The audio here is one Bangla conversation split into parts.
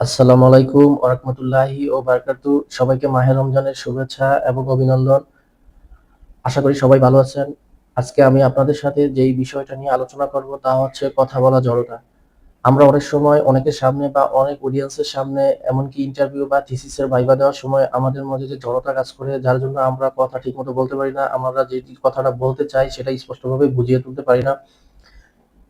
আসসালামু আলাইকুম ওরহমতুল্লাহি ও বারকাতু। সবাইকে মাহে রমজানের শুভেচ্ছা এবং অভিনন্দন। আশা করি সবাই ভালো আছেন। আজকে আমি আপনাদের সাথে যেই বিষয়টা নিয়ে আলোচনা করব তা হচ্ছে কথা বলা জড়তা। আমরা অনেক সময় অনেকের সামনে বা অনেক অডিয়েন্সের সামনে এমনকি ইন্টারভিউ বা থিসিসের ভাইবা দেওয়ার সময় আমাদের মধ্যে যে জড়তা কাজ করে, যার জন্য আমরা কথা ঠিকমতো বলতে পারি না। আমরা যে কথাটা বলতে চাই সেটা স্পষ্টভাবে বুঝিয়ে তুলতে পারি না।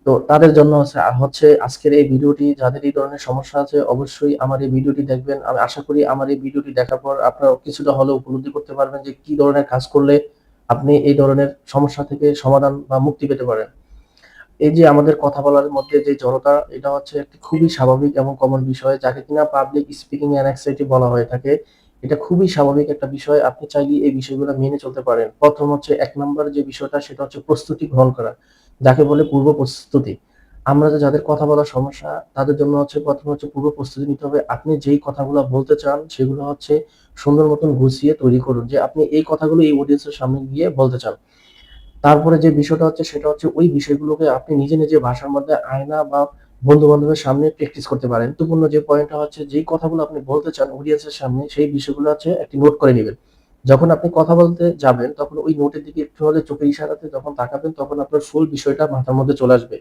তো তাদের জন্য হচ্ছে আজকের এই ভিডিওটি, যাদের এই ধরনের সমস্যা আছে, অবশ্যই আমার এই ভিডিওটি দেখবেন। আমি আশা করি আমার এই ভিডিওটি দেখার পর আপনারা কিছুটা হলেও উপলব্ধি করতে পারবেন যে কি ধরনের কাজ করলে আপনি এই ধরনের সমস্যা থেকে সমাধান বা মুক্তি পেতে পারেন। এই যে আমাদের কথা বলার মধ্যে যে জড়তা, এটা হচ্ছে একটি খুবই স্বাভাবিক এবং কমন বিষয়, যাকে কিনা পাবলিক স্পিকিং অ্যাংজাইটি বলা হয়ে থাকে। এটা খুবই স্বাভাবিক একটা বিষয়, আপনি চাইলে এই বিষয়গুলো মেনে চলতে পারেন। প্রথম হচ্ছে এক নম্বর যে বিষয়টা, সেটা হচ্ছে প্রস্তুতি গ্রহণ করা। যাকে বলে পূর্ব প্রস্তুতি। আমরা যে যাদের কথা বলার সমস্যা, তাদের জন্য হচ্ছে প্রথমে হচ্ছে পূর্ব প্রস্তুতি নিতে হবে। আপনি যেই কথাগুলো বলতে চান, সেগুলো হচ্ছে সুন্দর মতন গুছিয়ে তৈরি করুন যে আপনি এই কথাগুলো এই অডিয়েন্সের সামনে গিয়ে বলতে চান। তারপরে যে বিষয়টা হচ্ছে, সেটা হচ্ছে ওই বিষয়গুলোকে আপনি নিজে নিজে ভাষার মধ্যে আয়না বা বন্ধু বান্ধবের সামনে প্র্যাকটিস করতে পারেন। গুরুত্বপূর্ণ যে পয়েন্টটা হচ্ছে, যেই কথাগুলো আপনি বলতে চান অডিয়েন্সের সামনে, সেই বিষয়গুলো হচ্ছে একটি নোট করে নেবেন। যখন আপনি কথা বলতে যাবেন, তখন ওই নোটের দিকে একটু হলে চোখের ইশারাতে যখন তাকাবেন, তখন আপনার ফুল বিষয়টা মাথার মধ্যে চলে আসবে।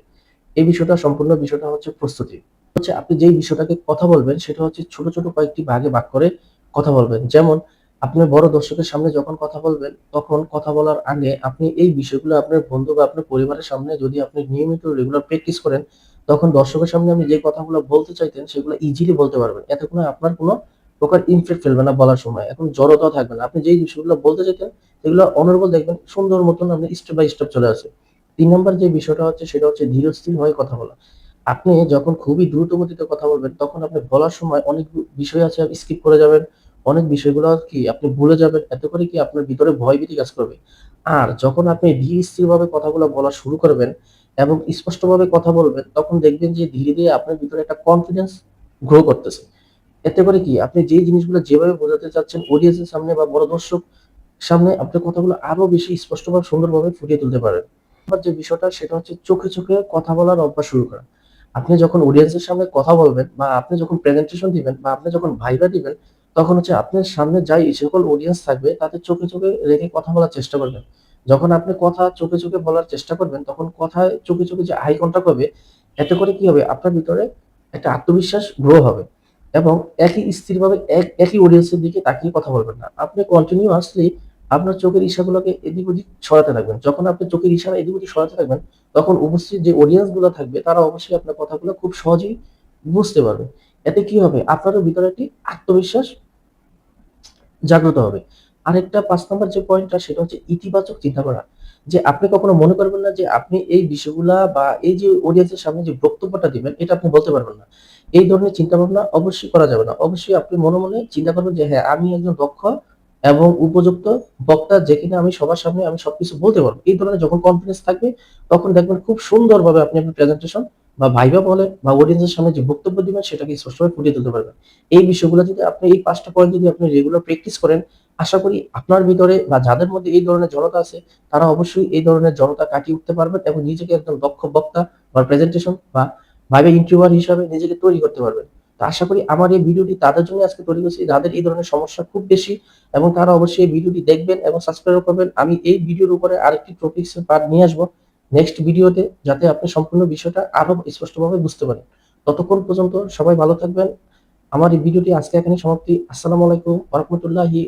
এই বিষয়টা, সম্পূর্ণ বিষয়টা হচ্ছে প্রস্তুতি। হচ্ছে আপনি যেই বিষয়টাকে কথা বলবেন, সেটা হচ্ছে ছোট ছোট কয়েকটি ভাগে ভাগ করে কথা বলবেন। যেমন, আপনি বড় দর্শকের সামনে যখন কথা বলবেন, তখন কথা বলার আগে আপনি এই বিষয়গুলো আপনার বন্ধু বা আপনার পরিবারের সামনে যদি আপনি নিয়মিত রেগুলার প্র্যাকটিস করেন, তখন দর্শকের সামনে আপনি যে কথাগুলো বলতে চাইতেন, সেগুলো ইজিলি বলতে পারবেন। এতে কোনো আপনার কোনো প্রকার ইনফ্লেক্ট ফেলবে না বলার সময়। এখন জড়তা থাকবে না। আপনি যেই বিষয়গুলো বলতে চাইতেন সেগুলো অনর্বল দেখবেন, সুন্দর মতন আপনি স্টেপ বাই স্টেপ চলে আসে। তিন নম্বর যে বিষয়টা হচ্ছে, সেটা হচ্ছে ধীরস্থির হয়ে কথা বলা। আপনি যখন খুবই দ্রুত গতিতে কথা বলবেন, তখন আপনি বলার সময় অনেক বিষয় আছে স্কিপ করে যাবেন। অনেক বিষয়গুলো কি আপনি ভুলে যাবেন। এত করে কি আপনার ভিতরে ভয় ভীতি কাজ করবে। আর যখন আপনি ধীর স্থিরভাবে কথাগুলো বলা শুরু করবেন এবং স্পষ্টভাবে কথা বলবেন, তখন দেখবেন যে ধীরে ধীরে আপনার ভিতরে একটা কনফিডেন্স গ্রো করতেছে। এতে করে কি? আপনি যে জিনিসগুলো যেভাবে বোঝাতে চাচ্ছেন অডিয়েন্সের সামনে বা বড় দর্শক সামনে আপনি কথাগুলো আরও বেশি স্পষ্টভাবে, সুন্দরভাবে ফুটিয়ে তুলতে পারেন আবার যে বিষয়টা, সেটা হচ্ছে চোখে চোখে কথা বলার অভ্যাস শুরু করা। আপনি যখন অডিয়েন্সের সামনে কথা বলবেন বা আপনি যখন প্রেজেন্টেশন দিবেন বা আপনি যখন ভাইবা দিবেন, তখন হচ্ছে আপনার সামনে যাই সকল অডিয়েন্স থাকবে তাদের চোখে চোখে রেখে কথা বলার চেষ্টা করবেন। যখন আপনি কথা চোখে চোখে বলার চেষ্টা করবেন, তখন কথায় চোখে চোখে যে আই কন্টাক্ট হবে এতে করে কি হবে? আপনার ভিতরে একটা আত্মবিশ্বাস গ্রো হবে। এবং একই স্থিরভাবে এক, একই অডিয়েন্সের দিকে তাকিয়ে কথা বলবেন না। আপনি কন্টিনিউয়াসলি আপনার চোখের ইশারাগুলোকে এদিক ওদিক সরাতে থাকবেন। যখন আপনি চোখের ইশারা এদিক ওদিক সরাতে থাকবেন, তখন উপস্থিত যে অডিয়েন্সগুলো থাকবে, তারা অবশ্যই আপনার কথাগুলো খুব সহজেই বুঝতে পারবে। এতে কি হবে? আপনারও ভিতরে একটি আত্মবিশ্বাস জাগ্রত হবে। আরেকটা পাঁচ নম্বর যে পয়েন্টটা সেটা হচ্ছে ইতিবাচক চিন্তা করা। যে আপনি কখনো মনে করবেন না যে আপনি এই বিষয়গুলা বা এই যে অডিয়েন্সের সামনে যে বক্তব্যটা দিবেন, এটা আপনি বলতে পারবেন না। এই ধরনের চিন্তা ভাবনা অবশ্যই করা যাবে না। অবশ্যই আপনি মনে মনে চিন্তা করবেন যে হ্যাঁ আমি একজন দক্ষ এবং উপযুক্ত বক্তা যে কিনা আমি সবার সামনে আমি সবকিছু বলতে পারব। এই ধরনের যখন কনফিডেন্স থাকবে, তখন দেখবেন খুব সুন্দরভাবে আপনি আপনার প্রেজেন্টেশন বা ভাইবা বলে বা অডিয়েন্সের সামনে যে বক্তব্য দিবেন, সেটাকে স্পষ্টভাবে ফুটিয়ে তুলতে পারবেন। এই বিষয়গুলো যদি আপনি এই পাঁচটা পয়েন্ট যদি আপনি রেগুলার প্র্যাকটিস করেন আশা করি আপনার ভিতরে বা যাদের মধ্যে এই ধরনের জড়তা আছে, তারা অবশ্যই এই ধরনের জড়তা কাটিয়ে উঠতে পারবেন এবং নিজেকে একদম দক্ষ বক্তা বা প্রেজেন্টেশন বা ভাইবা ইন্টারভিউয়ার হিসাবে নিজেকে তৈরি করতে পারবেন। তো আশা করি আমার এই ভিডিওটি তাদের জন্য আজকে তৈরি করছি। যাদের এই ধরনের সমস্যা খুব বেশি এবং তারা অবশ্যই এই ভিডিওটি দেখবেন এবং সাবস্ক্রাইব করবেন। আমি এই ভিডিওর উপরে আরেকটি টপিক্স পার্ট নিয়ে আসব নেক্সট ভিডিওতে যাতে আপনি সম্পূর্ণ বিষয়টা আরও স্পষ্টভাবে বুঝতে পারেন। ততক্ষণ পর্যন্ত সবাই ভালো থাকবেন। আমার এই ভিডিওটি আজকে এখানে সমাপ্তি। আসসালামু আলাইকুম রাহমাতুল্লাহি